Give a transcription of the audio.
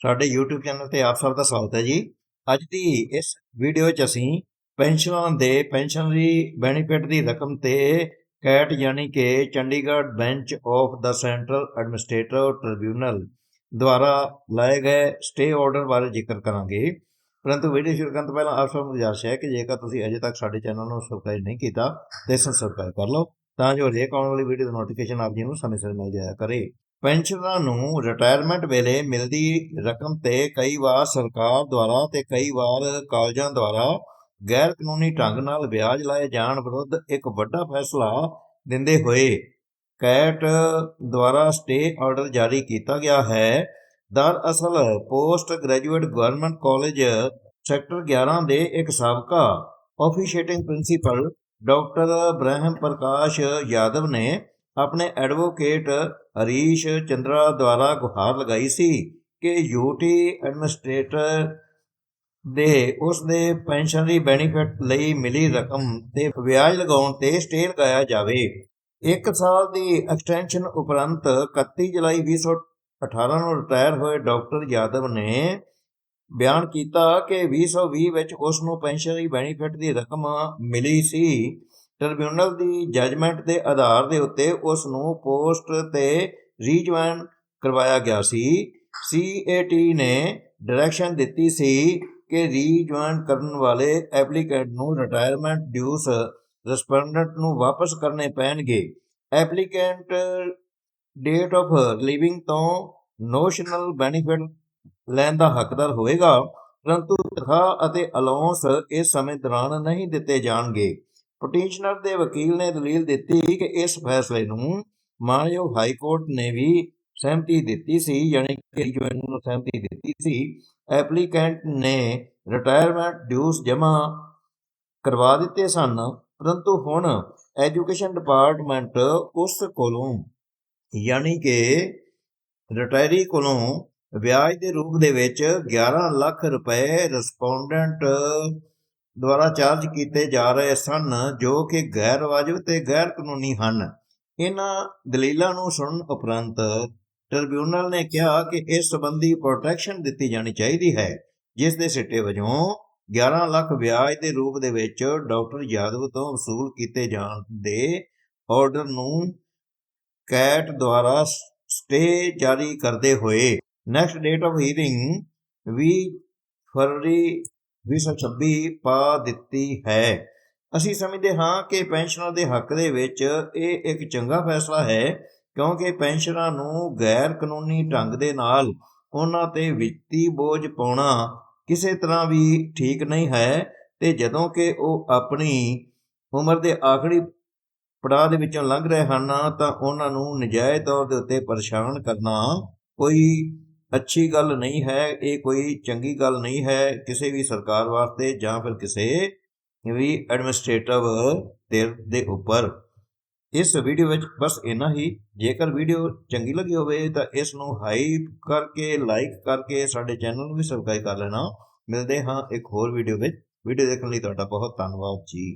ਸਾਡੇ YouTube channel ਤੇ ਆਪ ਸਭ ਦਾ ਸਵਾਗਤ ਹੈ ਜੀ। ਅੱਜ ਦੀ ਇਸ ਵੀਡੀਓ 'ਚ ਅਸੀਂ ਪੈਨਸ਼ਨਰਾਂ ਦੇ, ਪੈਨਸ਼ਨਰੀ ਬੈਨੀਫਿਟ ਦੀ ਰਕਮ ਤੇ ਕੈਟ ਯਾਨੀ ਕਿ ਚੰਡੀਗੜ੍ਹ ਬੈਂਚ ਆਫ ਦਾ ਸੈਂਟਰਲ ਐਡਮਿਨਿਸਟ੍ਰੇਟਿਵ ਟ੍ਰਿਬਿਊਨਲ ਦੁਆਰਾ ਲਾਏ ਗਏ ਸਟੇ ਆਰਡਰ ਬਾਰੇ ਜ਼ਿਕਰ ਕਰਾਂਗੇ। ਪਰੰਤੂ ਵੀਡੀਓ ਸ਼ੁਰੂ ਕਰਨ ਤੋਂ ਪਹਿਲਾਂ ਆਪ ਸਭ ਨੂੰ ਗੁਜ਼ਾਰਿਸ਼ ਹੈ ਕਿ ਜੇਕਰ ਤੁਸੀਂ ਅਜੇ ਤੱਕ ਸਾਡੇ ਚੈਨਲ ਨੂੰ ਸਬਸਕ੍ਰਾਈਬ ਨਹੀਂ ਕੀਤਾ, ਤਾਂ ਇਸ ਨੂੰ ਸਬਸਕ੍ਰਾਈਬ ਕਰ ਲਓ, ਤਾਂ ਜੋ ਹਰੇਕ ਆਉਣ ਵਾਲੀ ਵੀਡੀਓ ਦਾ ਨੋਟੀਫਿਕੇਸ਼ਨ ਆਪ ਜੀ ਨੂੰ ਸਮੇਂ ਸਿਰ ਮਿਲ ਜਾਇਆ ਕਰੇ। ਪੈਨਸ਼ਨਰਾਂ ਨੂੰ ਰਿਟਾਇਰਮੈਂਟ ਵੇਲੇ ਮਿਲਦੀ ਰਕਮ ਤੇ ਕਈ ਵਾਰ ਸਰਕਾਰ ਦੁਆਰਾ ਤੇ ਕਈ ਵਾਰ ਕਾਲਜਾਂ ਦੁਆਰਾ ਗੈਰ ਕਾਨੂੰਨੀ ਢੰਗ ਨਾਲ ਵਿਆਜ ਲਾਏ ਜਾਣ ਵਿਰੁੱਧ ਇੱਕ ਵੱਡਾ ਫੈਸਲਾ ਦਿੰਦੇ ਹੋਏ ਕੈਟ ਦੁਆਰਾ ਸਟੇ ਆਰਡਰ ਜਾਰੀ ਕੀਤਾ ਗਿਆ ਹੈ। ਦਰਅਸਲ post graduate government college sector 11 ਦੇ ਇੱਕ ਸਾਬਕਾ ਆਫੀਸ਼ੀਏਟਿੰਗ ਪ੍ਰਿੰਸੀਪਲ ਡਾਕਟਰ ਬ੍ਰਹਮ ਪ੍ਰਕਾਸ਼ ਯਾਦਵ ਨੇ ਆਪਣੇ ਐਡਵੋਕੇਟ ਹਰੀਸ਼ ਚੰਦਰਾ ਦੁਆਰਾ ਗੁਹਾਰ ਲਗਾਈ ਸੀ ਕਿ ਯੂਟੀ ਐਡਮਿਨਿਸਟ੍ਰੇਟਰ ਦੇ ਉਸ ਦੇ ਪੈਨਸ਼ਨਰੀ ਬੈਨੀਫਿਟ ਲਈ ਮਿਲੀ ਰਕਮ ਤੇ ਵਿਆਜ ਲਗਾਉਣ ਤੇ ਸਟੇ ਲਗਾਇਆ ਜਾਵੇ। ਇੱਕ ਸਾਲ ਦੀ ਐਕਸਟੈਂਸ਼ਨ ਉਪਰੰਤ 31 ਜੁਲਾਈ 2018 ਨੂੰ ਰਿਟਾਇਰ ਹੋਏ ਡਾਕਟਰ ਯਾਦਵ ਨੇ ਬਿਆਨ ਕੀਤਾ ਕਿ 2020 ਵਿੱਚ ਉਸ ਨੂੰ ਪੈਨਸ਼ਨਰੀ ਬੈਨੀਫਿਟ ਦੀ ਰਕਮ ਮਿਲੀ ਸੀ। ਟ੍ਰਿਬਿਊਨਲ ਦੀ ਜੱਜਮੈਂਟ ਦੇ ਆਧਾਰ ਦੇ ਉੱਤੇ ਉਸ ਨੂੰ ਪੋਸਟ ਤੇ ਰੀਜੁਆਇਨ ਕਰਵਾਇਆ ਗਿਆ ਸੀ। ਸੀਏਟੀ ਨੇ ਡਾਇਰੈਕਸ਼ਨ ਦਿੱਤੀ ਸੀ ਕਿ ਰੀਜੁਆਇਨ ਕਰਨ ਵਾਲੇ ਐਪਲੀਕੈਂਟ ਨੂੰ ਰਿਟਾਇਰਮੈਂਟ ਡਿਊਸ ਰਿਸਪੋਂਡੈਂਟ ਨੂੰ ਵਾਪਸ ਕਰਨੇ ਪੈਣਗੇ। ਐਪਲੀਕੈਂਟ ਡੇਟ ਆਫ ਲਿਵਿੰਗ ਤੋਂ ਨੋਸ਼ਨਲ ਬੈਨੀਫਿਟ ਲੈਣ ਦਾ ਹੱਕਦਾਰ ਹੋਵੇਗਾ ਪਰੰਤੂ ਤਨਖਾਹ ਅਤੇ ਅਲਾਉਂਸ ਇਸ ਸਮੇਂ ਦੌਰਾਨ ਨਹੀਂ ਦਿੱਤੇ ਜਾਣਗੇ। ਪਟੀਸ਼ਨਰ ਦੇ ਵਕੀਲ ਨੇ ਦਲੀਲ ਦਿੱਤੀ ਕਿ ਇਸ ਫੈਸਲੇ ਨੂੰ ਮਾਨਯੋਗ ਹਾਈ ਕੋਰਟ ਨੇ ਵੀ ਸਹਿਮਤੀ ਦਿੱਤੀ ਸੀ, ਯਾਨੀ ਕਿ ਜੁਆਇਨ ਨੂੰ ਸਹਿਮਤੀ ਦਿੱਤੀ ਸੀ। ਐਪਲੀਕੈਂਟ ਨੇ ਰਿਟਾਇਰਮੈਂਟ ਡਿਊਸ ਜਮ੍ਹਾਂ ਕਰਵਾ ਦਿੱਤੇ ਸਨ, ਪਰੰਤੂ ਹੁਣ ਐਜੂਕੇਸ਼ਨ ਡਿਪਾਰਟਮੈਂਟ ਉਸ ਕੋਲੋਂ, ਯਾਨੀ ਕਿ ਰਿਟਾਇਰੀ ਕੋਲੋਂ ਵਿਆਜ ਦੇ ਰੂਪ ਦੇ ਵਿੱਚ 11 ਲੱਖ ਰੁਪਏ ਰਿਸਪੋਂਡੈਂਟ ਦੁਆਰਾ ਚਾਰਜ ਕੀਤੇ ਜਾ ਰਹੇ ਸਨ, ਜੋ ਕਿ ਗੈਰ ਵਾਜਬ ਤੇ ਗੈਰ ਕਾਨੂੰਨੀ ਹਨ। ਇਹਨਾਂ ਦਲੀਲਾਂ ਨੂੰ ਸੁਣਨ ਉਪਰੰਤ ਟ੍ਰਿਬਿਊਨਲ ਨੇ ਕਿਹਾ ਕਿ ਇਸ ਸੰਬੰਧੀ ਪ੍ਰੋਟੈਕਸ਼ਨ ਦਿੱਤੀ ਜਾਣੀ ਚਾਹੀਦੀ ਹੈ, ਜਿਸ ਦੇ ਸਿੱਟੇ ਵਜੋਂ 11 ਲੱਖ ਵਿਆਜ ਦੇ ਰੂਪ ਦੇ ਵਿੱਚ ਡਾਕਟਰ ਯਾਦਵ ਤੋਂ ਵਸੂਲ ਕੀਤੇ ਜਾਣ ਦੇ ਆਰਡਰ ਨੂੰ ਕੈਟ ਦੁਆਰਾ ਸਟੇ ਜਾਰੀ ਕਰਦੇ ਹੋਏ। ਨੈਕਸਟ ਡੇਟ ਆਫ ਹੀਅਰਿੰਗ 20 ਫਰਵਰੀ 2026 ਪਾ ਦਿੱਤੀ ਹੈ। ਅਸੀਂ ਸਮਝਦੇ ਹਾਂ ਕਿ ਪੈਨਸ਼ਨਰ ਦੇ ਹੱਕ ਦੇ ਵਿੱਚ ਇਹ ਇੱਕ ਚੰਗਾ ਫੈਸਲਾ ਹੈ, ਕਿਉਂਕਿ ਪੈਨਸ਼ਨਰਾਂ ਨੂੰ ਗੈਰ ਕਾਨੂੰਨੀ ਢੰਗ ਦੇ ਨਾਲ ਉਹਨਾਂ ਤੇ ਵਿੱਤੀ ਬੋਝ ਪਾਉਣਾ ਕਿਸੇ ਤਰ੍ਹਾਂ ਵੀ ਠੀਕ ਨਹੀਂ ਹੈ ਤੇ ਜਦੋਂ ਕਿ ਉਹ ਆਪਣੀ ਉਮਰ ਦੇ ਆਖਰੀ ਪੜਾਅ ਦੇ ਵਿੱਚੋਂ ਲੰਘ ਰਹੇ ਹਨ ਤਾਂ ਉਹਨਾਂ ਨੂੰ ਨਜਾਇਜ਼ ਤੌਰ ਦੇ ਉੱਤੇ ਪਰੇਸ਼ਾਨ ਕਰਨਾ ਕੋਈ ਅੱਛੀ ਗੱਲ ਨਹੀਂ ਹੈ, ਇਹ ਕੋਈ ਚੰਗੀ ਗੱਲ ਨਹੀਂ ਹੈ ਕਿਸੇ ਵੀ ਸਰਕਾਰ ਵਾਸਤੇ ਜਾਂ ਫਿਰ ਕਿਸੇ ਵੀ ਐਡਮਿਨਿਸਟ੍ਰੇਟਿਵ ਦੇ ਦੇ ਉੱਪਰ। ਇਸ ਵੀਡੀਓ ਵਿੱਚ ਬਸ ਇੰਨਾ ਹੀ। ਜੇਕਰ ਵੀਡੀਓ ਚੰਗੀ ਲੱਗੀ ਹੋਵੇ ਤਾਂ ਇਸ ਨੂੰ ਹਾਈਪ ਕਰਕੇ ਲਾਈਕ ਕਰਕੇ ਸਾਡੇ ਚੈਨਲ ਨੂੰ ਵੀ ਸਬਸਕ੍ਰਾਈਬ ਕਰ ਲੈਣਾ। ਮਿਲਦੇ ਹਾਂ ਇੱਕ ਹੋਰ ਵੀਡੀਓ ਵਿੱਚ। ਵੀਡੀਓ ਦੇਖਣ ਲਈ ਤੁਹਾਡਾ ਬਹੁਤ ਧੰਨਵਾਦ ਜੀ।